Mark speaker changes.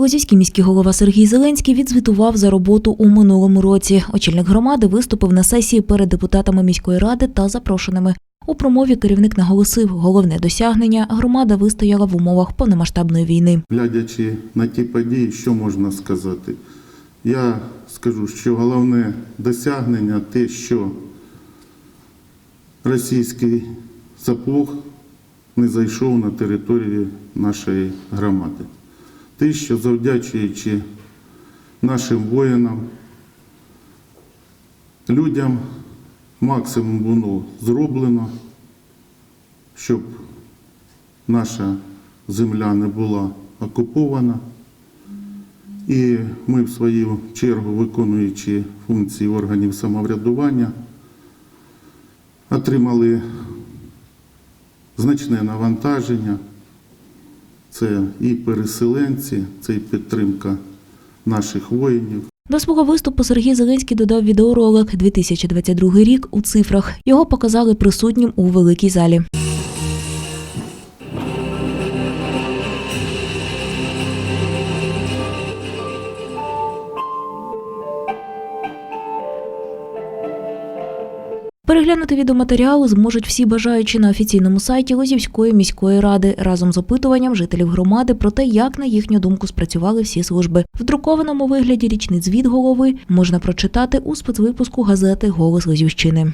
Speaker 1: Лозівський міський голова Сергій Зеленський відзвітував за роботу у минулому році. Очільник громади виступив на сесії перед депутатами міської ради та запрошеними. У промові керівник наголосив, головне досягнення громада вистояла в умовах повномасштабної війни.
Speaker 2: Глядячи на ті події, що можна сказати? Я скажу, що головне досягнення те, що російський заплуг не зайшов на територію нашої громади. Те, що завдячуючи нашим воїнам, людям максимум було зроблено, щоб наша земля не була окупована. І ми, в свою чергу, виконуючи функції органів самоврядування, отримали значне навантаження. Це і переселенці, це і підтримка наших воїнів.
Speaker 1: До свого виступу Сергій Зеленський додав відеоролик 2022 рік у цифрах. Його показали присутнім у великій залі. Переглянути відеоматеріали зможуть всі бажаючі на офіційному сайті Лозівської міської ради разом з опитуванням жителів громади про те, як на їхню думку спрацювали всі служби. В друкованому вигляді річний звіт голови можна прочитати у спецвипуску газети Голос Лозівщини.